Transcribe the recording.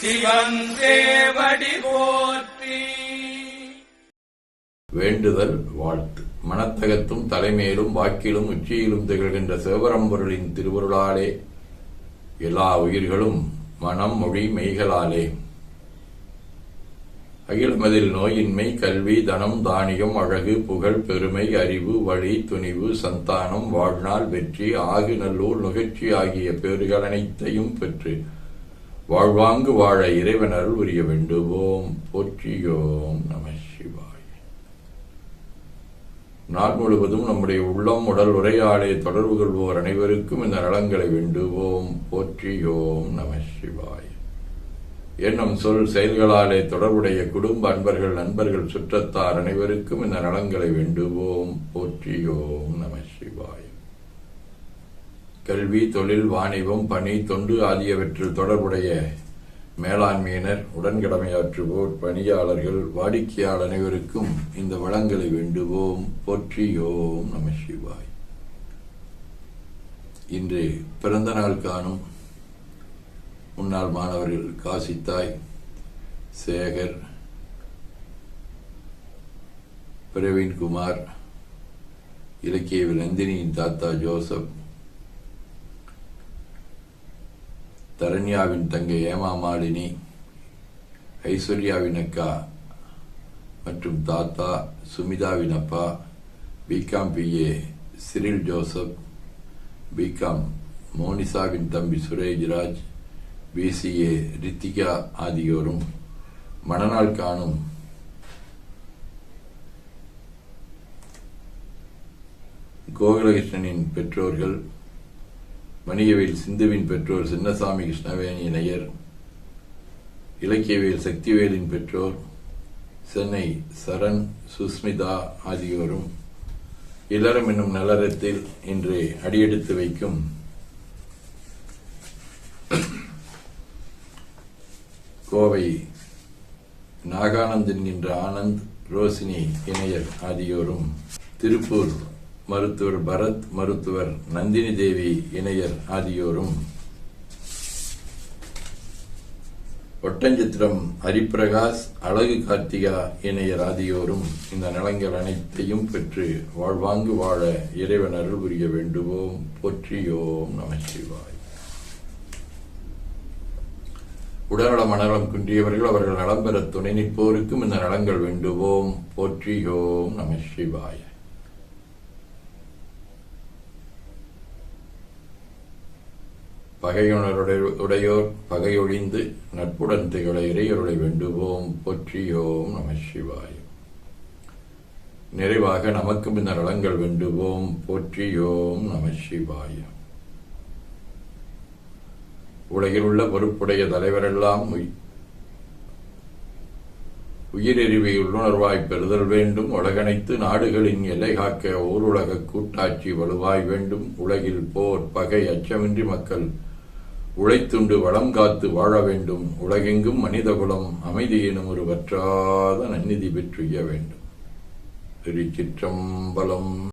சிவன் சேவடி போற்றி. வேண்டுதல் வாழ்த்து. மனத்தகத்தும் தலைமையிலும் வாக்கிலும் உச்சியிலும் திகழ்கின்ற சிவபரம்பொருளின் திருவருளாலே எல்லா உயிர்களும் மனம் மொழி மெய்களாலே. அகிலமதில் நோயின்மை கல்வி தனம் தானியம் அழகு புகழ் பெருமை அறிவு வழி துணிவு சந்தானம் வாழ்நாள் வெற்றி ஆகு நல்லூர் நுகர்ச்சி ஆகிய பேறுகள் அனைத்தையும் பெற்று வாழ்வாங்கு வாழ இறைவன் அருள் உரிய வேண்டுவோம். போற்றியோம் நம சிவாய். நாள் முழுவதும் நம்முடைய உள்ளம் உடல் உரையாடை தொடர்பு கொள்வோர் அனைவருக்கும் இந்த நலங்களை வேண்டுவோம். போற்றியோம் நம சிவாய். எண்ணம் சொல் செயல்களாலே தொடர்புடைய குடும்ப அன்பர்கள் நண்பர்கள் சுற்றத்தார் அனைவருக்கும் இந்த நலங்களை வேண்டுவோம். போற்றியோம் நம சிவாய். கல்வி தொழில் வாணிபம் பணி தொண்டு ஆகியவற்றில் தொடர்புடைய மேலாண்மையினர் உடன்கடமையாற்றுவோர் பணியாளர்கள் வாடிக்கையாளர் அனைவருக்கும் இந்த வளங்களை வேண்டுவோம். போற்றியோம் நம சிவாய். இன்று பிறந்த நாள் காணும் முன்னாள் மாணவர்கள் காசித்தாய் சேகர் பிரவீன்குமார் இலக்கியவில் நந்தினியின் தாத்தா ஜோசப் தரண்யாவின் தங்கை ஏமா மாலினி ஐஸ்வர்யாவின் அக்கா மற்றும் தாத்தா சுமிதாவின் அப்பா BCom BA Cyril Joseph BCom மோனிசாவின் தம்பி சுரேஜ்ராஜ் பிசிஏ ரித்திகா ஆகியோரும் மணநாள் காணும் கோகுலகிருஷ்ணனின் பெற்றோர்கள் வணிகவேல் சிந்துவின் பெற்றோர் சின்னசாமி கிருஷ்ணவேணி இணையர் இலக்கியவேல் சக்திவேலின் பெற்றோர் சென்னை சரண் சுஸ்மிதா ஆகியோரும் இளரம் என்னும் நலரத்தில் இன்று அடியெடுத்து வைக்கும் கோவை நாகானந்த் என்கின்ற ஆனந்த் ரோசினி இணையர் ஆகியோரும் திருப்பூர் மருத்துவர் பரத் மருத்துவர் நந்தினி தேவி இணையர் ஆகியோரும் ஒட்டஞ்சித்திரம் ஹரிபிரகாஷ் அழகு கார்த்திகா இணையர் ஆகியோரும் இந்த நலங்கள் அனைத்தையும் பெற்று வாழ்வாங்கு வாழ இறைவன் அருள் புரிய வேண்டுவோம். போற்றியோம் நம சிவாய். உடல்நல மனநலம் குன்றியவர்கள் அவர்கள் நலம் பெற துணை நிற்போருக்கும் இந்த நலங்கள் வேண்டுவோம். போற்றியோம் நம சிவாய. பகையுணருடைய உடையோர் பகையொழிந்து நட்புடன் திகழ இறையருளை வேண்டுவோம். போற்றியோம் நம சிவாய. நிறைவாக நமக்கும் இந்த நலங்கள் வேண்டுவோம். போற்றியோம் நம சிவாய. உலகில் உள்ள பொறுப்புடைய தலைவரெல்லாம் உயிரெறிவை உள்ளுணர்வாய் பெறுதல் வேண்டும். உலகனைத்து நாடுகளின் எல்லை காக்க ஓருலக கூட்டாட்சி வலுவாய் வேண்டும். உலகில் போர் பகை அச்சமின்றி மக்கள் உழைத்துண்டு வளம் காத்து வாழ வேண்டும். உலகெங்கும் மனிதகுலம் அமைதி எனும் ஒரு வற்றாத நன்னிதி பெற்றுய வேண்டும். திருச்சிற்றம்பலம்.